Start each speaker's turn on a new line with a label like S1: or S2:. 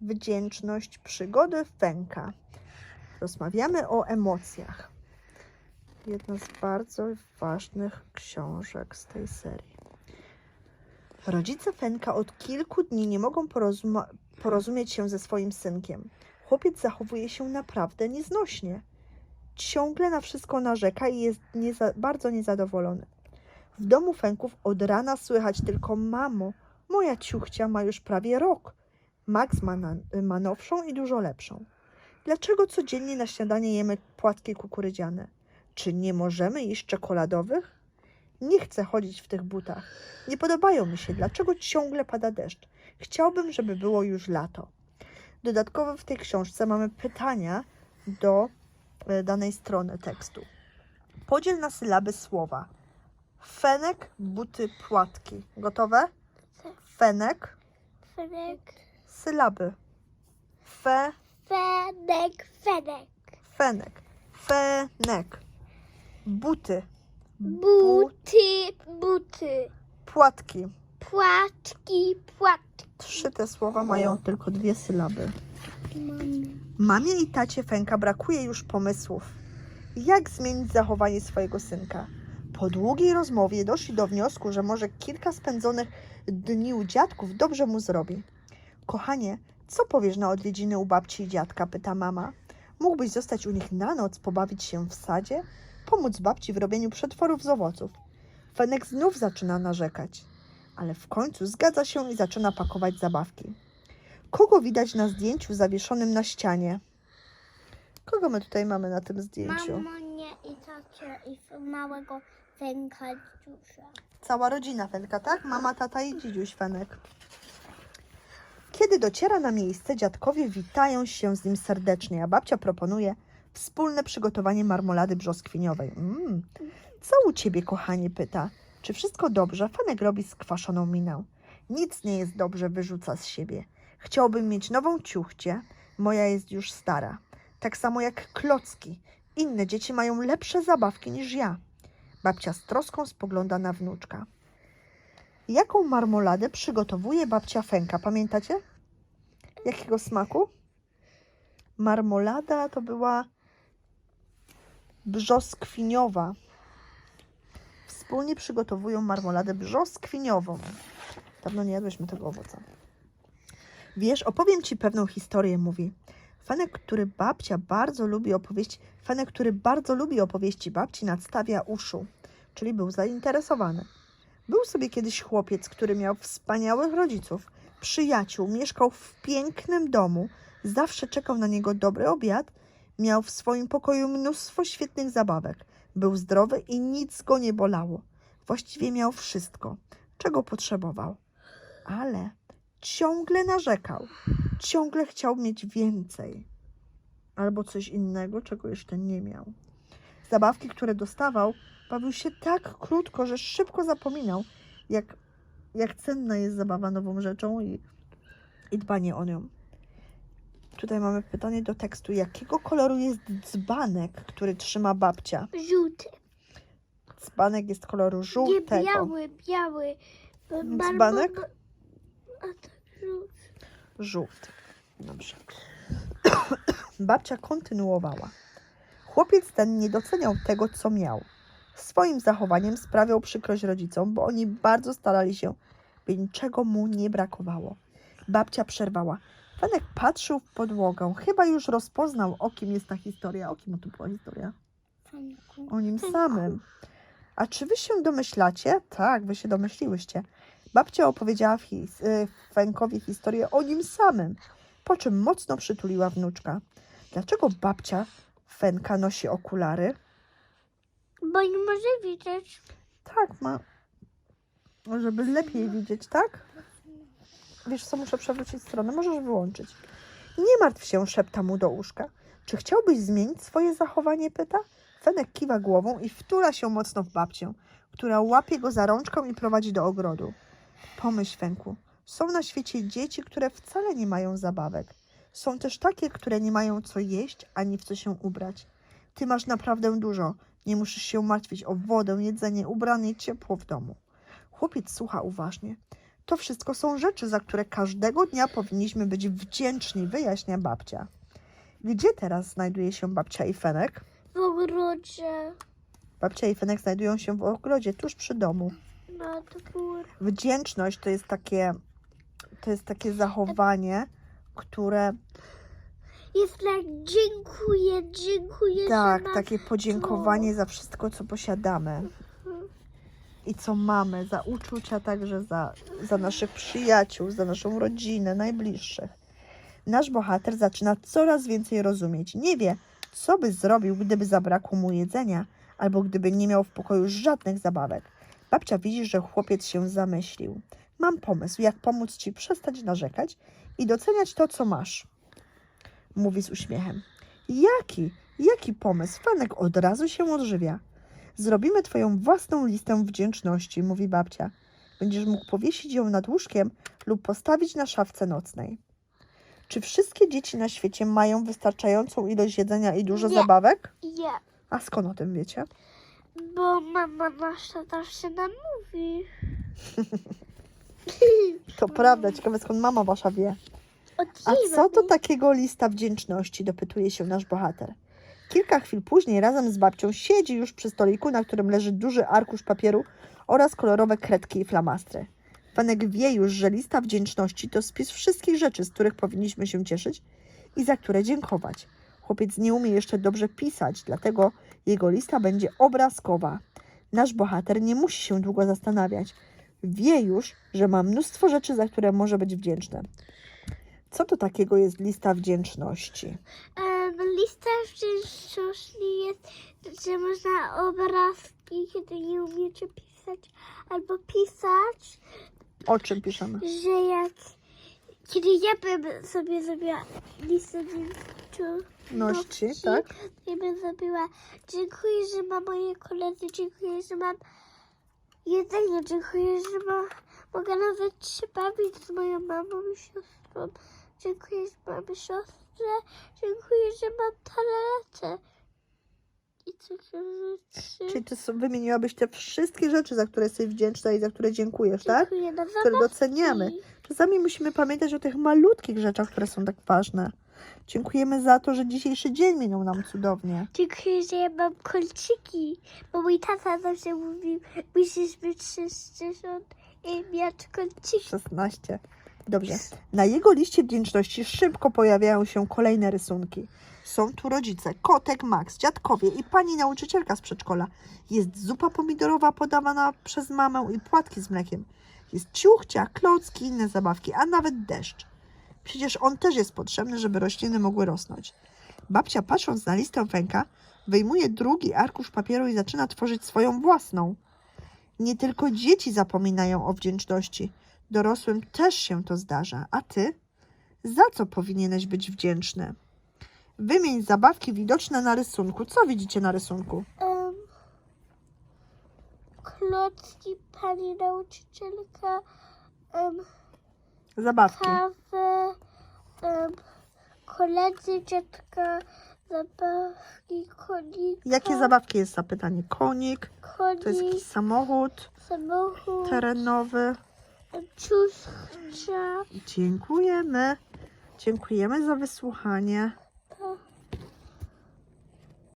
S1: wdzięczność, przygody Fenka. Rozmawiamy o emocjach. Jedna z bardzo ważnych książek z tej serii. Rodzice Fenka od kilku dni nie mogą porozumieć się ze swoim synkiem. Chłopiec zachowuje się naprawdę nieznośnie. Ciągle na wszystko narzeka i jest nieza- bardzo niezadowolony. W domu Fenków od rana słychać tylko mamo, moja ciuchcia ma już prawie rok. Max ma, na, ma nowszą i dużo lepszą. Dlaczego codziennie na śniadanie jemy płatki kukurydziane? Czy nie możemy jeść czekoladowych? Nie chcę chodzić w tych butach. Nie podobają mi się. Dlaczego ciągle pada deszcz? Chciałbym, żeby było już lato. Dodatkowo w tej książce mamy pytania do e, danej strony tekstu. Podziel na sylaby słowa. Fenek, buty, płatki. Gotowe? Fenek,
S2: Fenek,
S1: sylaby. Fe,
S2: fenek, fenek.
S1: fenek. Fenek. Buty.
S2: Buty, buty.
S1: Płatki.
S2: Płatki, płatki.
S1: Trzy te słowa mają tylko dwie sylaby. Mamie i tacie Fenka brakuje już pomysłów. Jak zmienić zachowanie swojego synka? Po długiej rozmowie doszli do wniosku, że może kilka spędzonych dni u dziadków dobrze mu zrobi. Kochanie, co powiesz na odwiedziny u babci i dziadka? pyta mama. Mógłbyś zostać u nich na noc, pobawić się w sadzie, pomóc babci w robieniu przetworów z owoców. Fenek znów zaczyna narzekać, ale w końcu zgadza się i zaczyna pakować zabawki. Kogo widać na zdjęciu zawieszonym na ścianie? Kogo my tutaj mamy na tym zdjęciu?
S2: Mamo, nie i tacie i małego Fenka dziusia.
S1: Cała rodzina Fenka, tak? Mama, tata i dzidziuś Fenek. Kiedy dociera na miejsce, dziadkowie witają się z nim serdecznie, a babcia proponuje wspólne przygotowanie marmolady brzoskwiniowej. Mm. Co u ciebie, kochanie, pyta. Czy wszystko dobrze? Fenek robi skwaszoną minę. Nic nie jest dobrze, wyrzuca z siebie. Chciałbym mieć nową ciuchcię, moja jest już stara. Tak samo jak klocki. Inne dzieci mają lepsze zabawki niż ja. Babcia z troską spogląda na wnuczka. Jaką marmoladę przygotowuje babcia Fenka? Pamiętacie? Jakiego smaku? Marmolada to była brzoskwiniowa. Wspólnie przygotowują marmoladę brzoskwiniową. Dawno nie jadłyśmy tego owoca. Wiesz, opowiem ci pewną historię, mówi. Fenek, który babcia bardzo lubi opowieści, Fenek, który bardzo lubi opowieści babci, nadstawia uszu, czyli był zainteresowany. Był sobie kiedyś chłopiec, który miał wspaniałych rodziców, przyjaciół, mieszkał w pięknym domu, zawsze czekał na niego dobry obiad, miał w swoim pokoju mnóstwo świetnych zabawek, był zdrowy i nic go nie bolało. Właściwie miał wszystko, czego potrzebował. Ale ciągle narzekał, ciągle chciał mieć więcej. Albo coś innego, czego jeszcze nie miał. Zabawki, które dostawał, bawił się tak krótko, że szybko zapominał, jak, jak cenna jest zabawa nową rzeczą i, i dbanie o nią. Tutaj mamy pytanie do tekstu. Jakiego koloru jest dzbanek, który trzyma babcia?
S2: Żółty.
S1: Dzbanek jest koloru
S2: Nie
S1: żółtego.
S2: biały, biały. Barwo-
S1: Dzbanek?
S2: A tak, żółty.
S1: Żółty. Dobrze. Babcia kontynuowała. Chłopiec ten nie doceniał tego, co miał. Swoim zachowaniem sprawiał przykrość rodzicom, bo oni bardzo starali się, by niczego mu nie brakowało. Babcia przerwała. Fenek patrzył w podłogę. Chyba już rozpoznał, o kim jest ta historia. O kim to była historia? O nim samym. A czy wy się domyślacie? Tak, wy się domyśliłyście. Babcia opowiedziała his- y, Fenkowi historię o nim samym, po czym mocno przytuliła wnuczka. Dlaczego babcia Fenka nosi okulary?
S2: Bo nie może widzieć.
S1: Tak, ma. Żeby lepiej widzieć, tak? Wiesz co, muszę przewrócić stronę, możesz wyłączyć. Nie martw się, szepta mu do uszka. Czy chciałbyś zmienić swoje zachowanie? pyta. Fenek kiwa głową i wtula się mocno w babcię, która łapie go za rączkę i prowadzi do ogrodu. Pomyśl, Fenku, są na świecie dzieci, które wcale nie mają zabawek. Są też takie, które nie mają co jeść ani w co się ubrać. Ty masz naprawdę dużo. Nie musisz się martwić o wodę, jedzenie, ubranie i ciepło w domu. Chłopiec słucha uważnie. To wszystko są rzeczy, za które każdego dnia powinniśmy być wdzięczni, wyjaśnia babcia. Gdzie teraz znajduje się babcia i Fenek?
S2: W ogrodzie.
S1: Babcia i Fenek znajdują się w ogrodzie, tuż przy domu.
S2: Na dwór.
S1: Wdzięczność to jest takie, to jest takie zachowanie, które
S2: Jest tak, dziękuję, dziękuję,
S1: tak,
S2: mam
S1: takie podziękowanie za wszystko, co posiadamy i co mamy, za uczucia także za, za naszych przyjaciół, za naszą rodzinę, najbliższych. Nasz bohater zaczyna coraz więcej rozumieć. Nie wie, co by zrobił, gdyby zabrakło mu jedzenia, albo gdyby nie miał w pokoju żadnych zabawek. Babcia widzi, że chłopiec się zamyślił. Mam pomysł, jak pomóc ci przestać narzekać i doceniać to, co masz. Mówi z uśmiechem. Jaki? Jaki pomysł? Fenek od razu się odżywia. Zrobimy twoją własną listę wdzięczności, mówi babcia. Będziesz mógł powiesić ją nad łóżkiem lub postawić na szafce nocnej. Czy wszystkie dzieci na świecie mają wystarczającą ilość jedzenia i dużo
S2: Nie.
S1: zabawek?
S2: Ja,
S1: A skąd o tym wiecie?
S2: bo mama nasza zawsze nam mówi.
S1: To prawda, ciekawe skąd mama wasza wie. A co to takiego lista wdzięczności? dopytuje się nasz bohater. Kilka chwil później razem z babcią siedzi już przy stoliku, na którym leży duży arkusz papieru oraz kolorowe kredki i flamastry. Panek wie już, że lista wdzięczności to spis wszystkich rzeczy, z których powinniśmy się cieszyć i za które dziękować. Chłopiec nie umie jeszcze dobrze pisać, dlatego jego lista będzie obrazkowa. Nasz bohater nie musi się długo zastanawiać. Wie już, że ma mnóstwo rzeczy, za które może być wdzięczny. Co to takiego jest lista wdzięczności?
S2: Lista wdzięczności jest, że można obrazki, kiedy nie umiecie pisać, albo pisać,
S1: O czym piszemy?
S2: że jak kiedy ja bym sobie zrobiła listę wdzięczności,
S1: Ności, tak?
S2: ja bym zrobiła dziękuję, że mam moje koledzy, dziękuję, że mam jedzenie, dziękuję, że ma, mogę nawet się bawić z moją mamą i siostrą, dziękuję, że mam siostrę, dziękuję, że mam talerze. I co rzeczy?
S1: Czyli ty wymieniłabyś te wszystkie rzeczy, za które jesteś wdzięczna i za które dziękujesz, tak?
S2: Dziękuję na
S1: Które
S2: zabawki.
S1: doceniamy. Czasami musimy pamiętać o tych malutkich rzeczach, które są tak ważne. Dziękujemy za to, że dzisiejszy dzień minął nam cudownie.
S2: Dziękuję, że ja mam kolczyki, bo mój tata zawsze mówił, musisz być 60 i mieć kolczyki.
S1: 16. Dobrze. Na jego liście wdzięczności szybko pojawiają się kolejne rysunki. Są tu rodzice, kotek Max, dziadkowie i pani nauczycielka z przedszkola. Jest zupa pomidorowa podawana przez mamę i płatki z mlekiem. Jest ciuchcia, klocki, inne zabawki, a nawet deszcz. Przecież on też jest potrzebny, żeby rośliny mogły rosnąć. Babcia, patrząc na listę Fenka, wyjmuje drugi arkusz papieru i zaczyna tworzyć swoją własną. Nie tylko dzieci zapominają o wdzięczności. Dorosłym też się to zdarza. A ty? Za co powinieneś być wdzięczny? Wymień zabawki widoczne na rysunku. Co widzicie na rysunku?
S2: Um, klocki, pani nauczycielka, um,
S1: Zabawki.
S2: kawę, um, koledzy, dziadka, zabawki, konika,
S1: Jakie zabawki jest zapytanie? Konik,
S2: konik,
S1: to jest jakiś samochód
S2: samochód,
S1: terenowy.
S2: Ciuchcia.
S1: Dziękujemy. Dziękujemy za wysłuchanie.